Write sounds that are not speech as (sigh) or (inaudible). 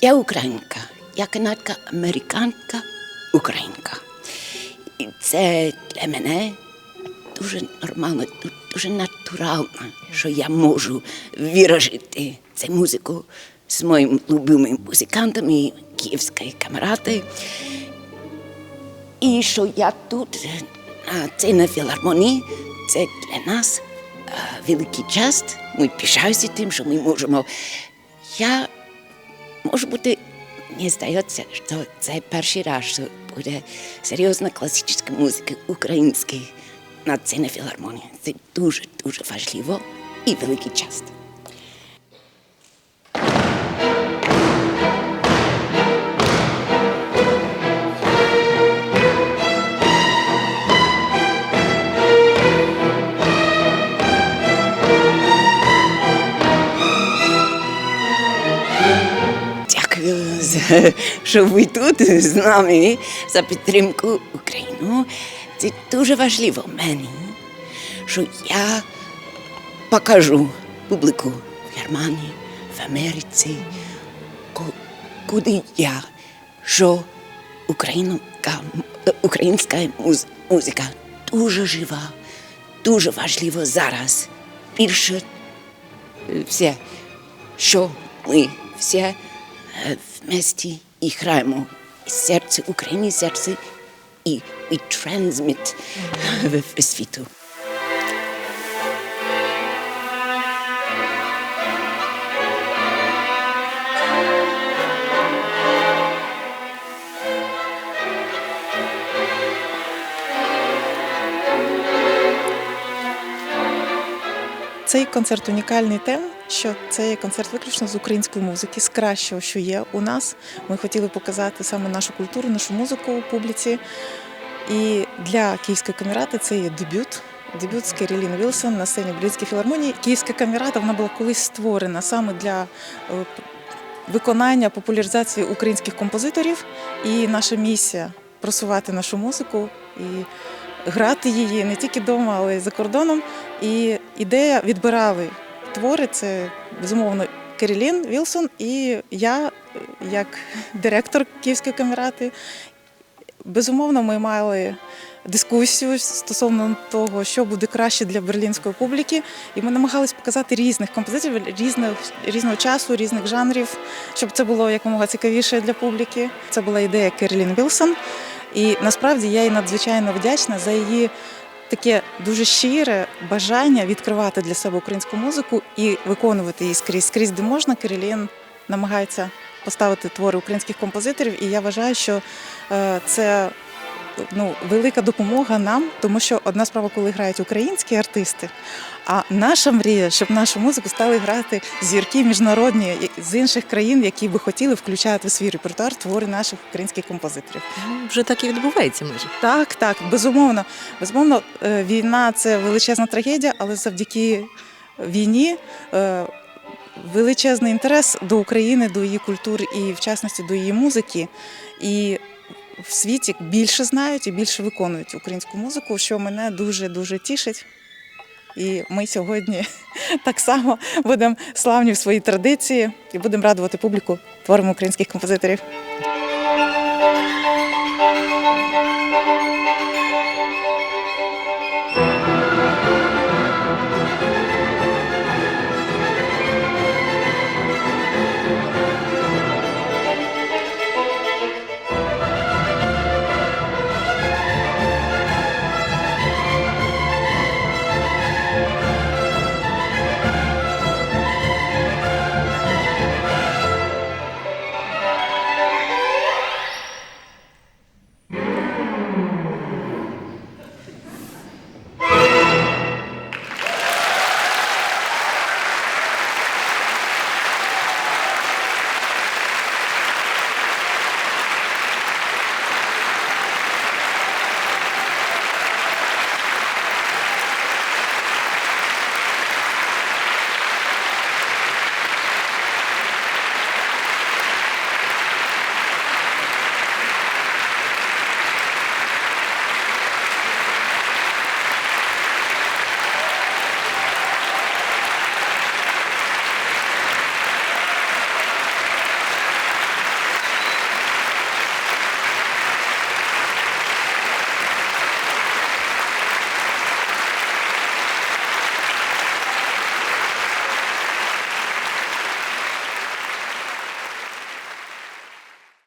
Я українка, я канадка, американка, українка. І це для мене дуже нормально, дуже натурально, що я можу виражити цю музику з моїми любимими музикантами, київської камерати. І що я тут, на цій на філармонії, це для нас е, великий час. Ми пишаємося тим, що ми можемо. Я може бути, мені здається, що це перший раз, що буде серйозна класична музика українська на сцені філармонії. Це дуже дуже важливо і великий час. (laughs) що ви тут з нами за підтримку України. Це дуже важливо мені, що я покажу публіку в Германії, в Америці, куди я, що українська, українська музика дуже жива, дуже важливо зараз. Більше е, все, що ми всі е, вместе і граємо із серця України, серце і we transmit в в світу. Цей концерт унікальний тим, що це є концерт виключно з української музики, з кращого, що є у нас. Ми хотіли показати саме нашу культуру, нашу музику у публіці. І для Київської камерати це є дебют. Дебют з Керілін Вілсон на сцені Бродівської філармонії. Київська камерата вона була колись створена саме для е, виконання, популяризації українських композиторів. І наша місія просувати нашу музику і грати її не тільки вдома, але й за кордоном. І ідея відбирали твори. Це безумовно Керілін Вілсон і я, як директор Київської камерати. Безумовно, ми мали дискусію стосовно того, що буде краще для берлінської публіки, і ми намагались показати різних композиторів, різних, різного часу, різних жанрів, щоб це було якомога цікавіше для публіки. Це була ідея Керолін Вілсон. І насправді я їй надзвичайно вдячна за її таке дуже щире бажання відкривати для себе українську музику і виконувати її скрізь. Скрізь, де можна, Кирилін намагається поставити твори українських композиторів. І я вважаю, що е, це ну, велика допомога нам, тому що одна справа, коли грають українські артисти, а наша мрія, щоб нашу музику стали грати зірки міжнародні з інших країн, які би хотіли включати в свій репертуар твори наших українських композиторів. Ну, Вже так і відбувається майже. Так, так, безумовно. Безумовно, е, війна це величезна трагедія, але завдяки війні е, величезний інтерес до України, до її культури і, в частності, до її музики. І в світі більше знають і більше виконують українську музику, що мене дуже дуже тішить. І ми сьогодні (laughs) так само будемо славні в своїй традиції і будемо радувати публіку творами українських композиторів.